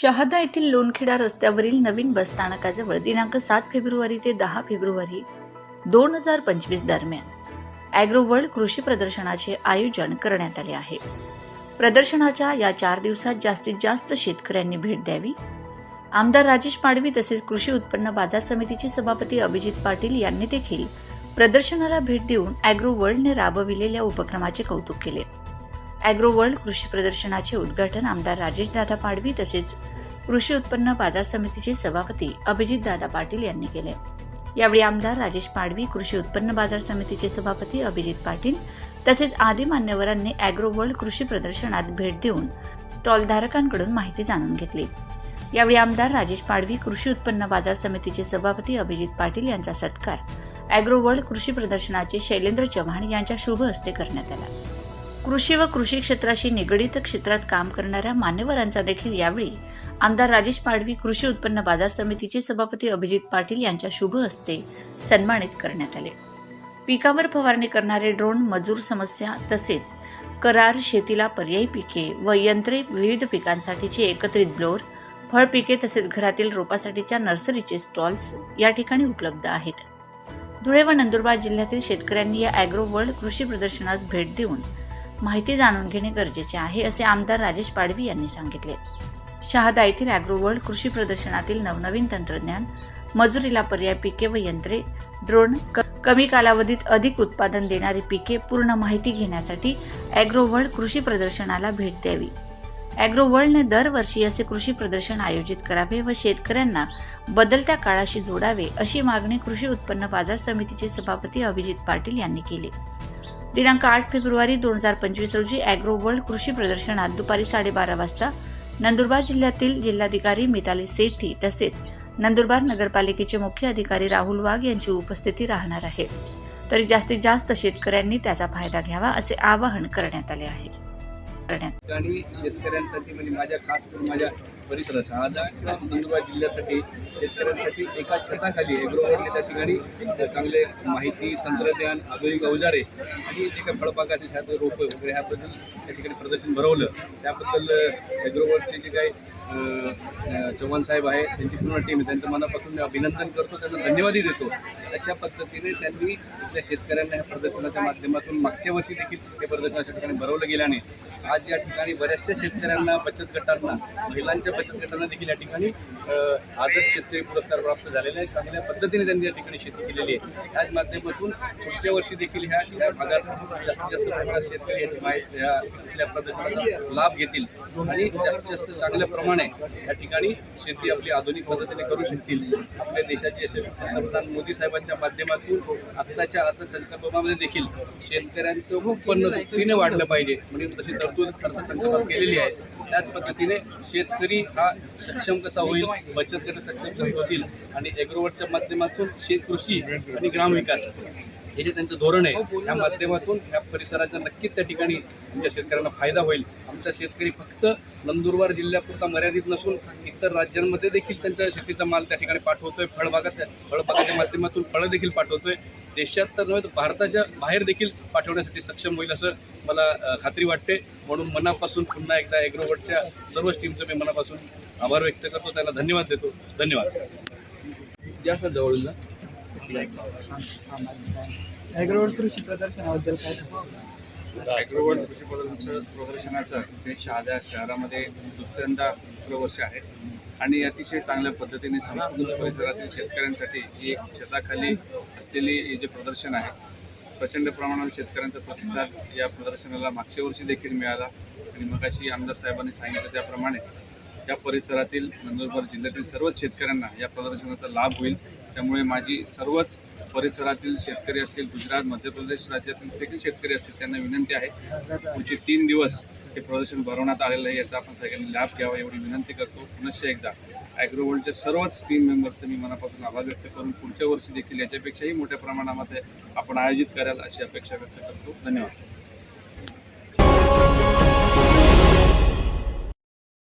शहादा येथील लोणखेडा रस्त्यावरील नवीन बसस्थानकाजवळ दिनांक सात फेब्रुवारी ते दहा फेब्रुवारी दोन हजार पंचवीस दरम्यान ॲग्रो वर्ल्ड कृषी प्रदर्शनाचे आयोजन करण्यात आले आहे. प्रदर्शनाच्या या चार दिवसात जास्तीत जास्त शेतकऱ्यांनी भेट द्यावी. आमदार राजेश पाडवी तसेच कृषी उत्पन्न बाजार समितीचे सभापती अभिजित पाटील यांनी देखील प्रदर्शनाला भेट देऊन ॲग्रो वर्ल्डने राबविलेल्या उपक्रमाचे कौतुक केले. ॲग्रो वर्ल्ड कृषी प्रदर्शनाचे उद्घाटन आमदार राजेश दादा पाडवी तसेच कृषी उत्पन्न बाजार समितीचे सभापती अभिजितदादा पाटील यांनी केले. यावेळी आमदार राजेश पाडवी कृषी उत्पन्न बाजार समितीचे सभापती अभिजित पाटील तसेच आदी मान्यवरांनी ॲग्रो वर्ल्ड कृषी प्रदर्शनात भेट देऊन स्टॉलधारकांकडून माहिती जाणून घेतली. यावेळी आमदार राजेश पाडवी कृषी उत्पन्न बाजार समितीचे सभापती अभिजित पाटील यांचा सत्कार ॲग्रो वर्ल्ड कृषी प्रदर्शनाचे शैलेंद्र चव्हाण यांच्या शुभ हस्ते करण्यात आला. कृषी व कृषी क्षेत्राशी निगडित क्षेत्रात काम करणाऱ्या मान्यवरांचा देखील यावेळी आमदार राजेश पाडवी कृषी उत्पन्न बाजार समितीचे सभापती अभिजित पाटील यांच्या शुभ हस्ते सन्मानित करण्यात आले. पिकावर फवारणी करणारे ड्रोन मजूर समस्या तसेच करार शेतीला पर्यायी पिके व यंत्रे विविध पिकांसाठीचे एकत्रित ब्लोअर फळपिके तसेच घरातील रोपासाठीच्या नर्सरीचे स्टॉल्स या ठिकाणी उपलब्ध आहेत. धुळे व नंदुरबार जिल्ह्यातील शेतकऱ्यांनी या ॲग्रो वर्ल्ड कृषी प्रदर्शनास भेट देऊन माहिती जाणून घेणे गरजेचे आहे असे आमदार राजेश पाडवी यांनी सांगितले. शहादा येथील ॲग्रोवर्ल्ड कृषी प्रदर्शनातील नवनवीन तंत्रज्ञान मजुरीला पर्याय पिके व यंत्रे ड्रोन क- कमी कालावधीत अधिक उत्पादन देणारी पिके पूर्ण माहिती घेण्यासाठी ॲग्रोवर्ल्ड कृषी प्रदर्शनाला भेट द्यावी. ॲग्रोवर्ल्डने दरवर्षी असे कृषी प्रदर्शन आयोजित करावे व शेतकऱ्यांना बदलत्या काळाशी जोडावे अशी मागणी कृषी उत्पन्न बाजार समितीचे सभापती अभिजित पाटील यांनी केली. दिनांक आठ फेब्रुवारी दोन हजार पंचवीस रोजी ॲग्रो वर्ल्ड कृषी प्रदर्शनात दुपारी साडेबारा वाजता नंदुरबार जिल्ह्यातील जिल्हाधिकारी मिताली सेठी तसेच नंदुरबार नगरपालिकेचे मुख्य अधिकारी राहुल वाघ यांची उपस्थिती राहणार आहे. तरी जास्तीत जास्त शेतकऱ्यांनी त्याचा फायदा घ्यावा असे आवाहन करण्यात आले आहे. करण्यात शेतकऱ्यांसाठी म्हणजे माझ्या खास करून माझ्या परिसरात शहादा किंवा नंदुरबार जिल्ह्यासाठी शेतकऱ्यांसाठी एका छताखाली एग्रोवरने त्या ठिकाणी चांगले माहिती तंत्रज्ञान आधुनिक अवजारे आणि जे काही फळबागाचे ह्या रोपं वगैरे ह्याबद्दल त्या ठिकाणी प्रदर्शन भरवलं. त्याबद्दल एग्रोवरचे जे काही चव्हाण साहेब आहे त्यांची पूर्ण टीम आहे त्यांचं मनापासून अभिनंदन करतो त्यांना धन्यवादही देतो. अशा पद्धतीने त्यांनी इथल्या शेतकऱ्यांना ह्या प्रदर्शनाच्या माध्यमातून मागच्या वर्षी देखील हे प्रदर्शनाच्या ठिकाणी भरवलं गेल्याने आज या ठिकाणी बऱ्याचशा शेतकऱ्यांना बचत गटांना महिलांच्या बचत गटांना देखील या ठिकाणी आदर्श शेतकरी पुरस्कार प्राप्त झालेले आहेत. चांगल्या पद्धतीने त्यांनी या ठिकाणी शेती केलेली आहे. याच माध्यमातून पुढच्या वर्षी देखील ह्या या भागात जास्तीत जास्त प्रमाणात शेतकरी याची माहिती ह्या इथल्या प्रदर्शनाचा लाभ घेतील आणि जास्तीत जास्त चांगल्या प्रमाणे या ठिकाणी शेती आपली आधुनिक पद्धतीने करू शकतील. आपल्या देशाचे असे पंतप्रधान मोदी साहेबांच्या माध्यमातून आत्ताच्या अर्थसंकल्पामध्ये देखील शेतकऱ्यांचं उत्पन्न दुपटीने वाढलं पाहिजे. म्हणून तशी तरतूद अर्थसंकल्पात केलेली आहे. त्याच पद्धतीने शेतकरी हा सक्षम कसा होईल बचत करणे सक्षम कसे होतील आणि एग्रोवरच्या माध्यमातून शेतकृषी आणि ग्रामविकास हे जे त्यांचं धोरण आहे त्या माध्यमातून या परिसराचा नक्कीच त्या ठिकाणी आमच्या शेतकऱ्यांना फायदा होईल. आमचा शेतकरी फक्त नंदुरबार जिल्ह्यापुरता मर्यादित नसून इतर राज्यांमध्ये देखील त्यांचा शेतीचा माल त्या ठिकाणी पाठवतोय फळबागात फळबागाच्या माध्यमातून फळं देखील पाठवतोय. देशात तर नव्हे तर भारताच्या बाहेर देखील पाठवण्यासाठी सक्षम होईल असं मला खात्री वाटते. म्हणून मनापासून पुन्हा एकदा ॲग्रोवटच्या सर्वच टीमचं मी मनापासून आभार व्यक्त करतो. त्यांना धन्यवाद देतो. धन्यवाद. जास्त जवळून जा. ॲग्रोवर्ड कृषी प्रदर्शनाबद्दल काय सांगू? ॲग्रोवर्ल्ड कृषी प्रदर्शन प्रदर्शनाचं ते शहादा शहरामध्ये दुसऱ्यांदा दुसरं वर्ष आहे. आणि अतिशय चांगल्या पद्धतीने संपूर्ण परिसरातील शेतकऱ्यांसाठी ही एक छताखाली असलेली हे जे प्रदर्शन आहे प्रचंड प्रमाणात शेतकऱ्यांचा प्रतिसाद या प्रदर्शनाला मागच्या वर्षी देखील मिळाला. आणि मगाशी आमदार साहेबांनी सांगितलं त्याप्रमाणे या परिसरातील नंदुरबार जिल्ह्यातील सर्वच शेतकऱ्यांना या प्रदर्शनाचा लाभ होईल. त्यामुळे माझी सर्वच परिसरातील शेतकरी असतील गुजरात मध्य प्रदेश राज्यातील देखील शेतकरी असतील त्यांना विनंती आहे. पुढचे तीन दिवस हे प्रदर्शन भरवण्यात आलेलं आहे याचा आपण सगळ्यांनी लाभ घ्यावा एवढी विनंती करतो. पुनश्च एकदा ॲग्रोवर्ल्डच्या सर्वच टीम मेंबर्सचे मी मनापासून आभार व्यक्त करून पुढच्या वर्षी देखील याच्यापेक्षाही मोठ्या प्रमाणामध्ये आपण आयोजित कराल अशी अपेक्षा व्यक्त करतो. धन्यवाद.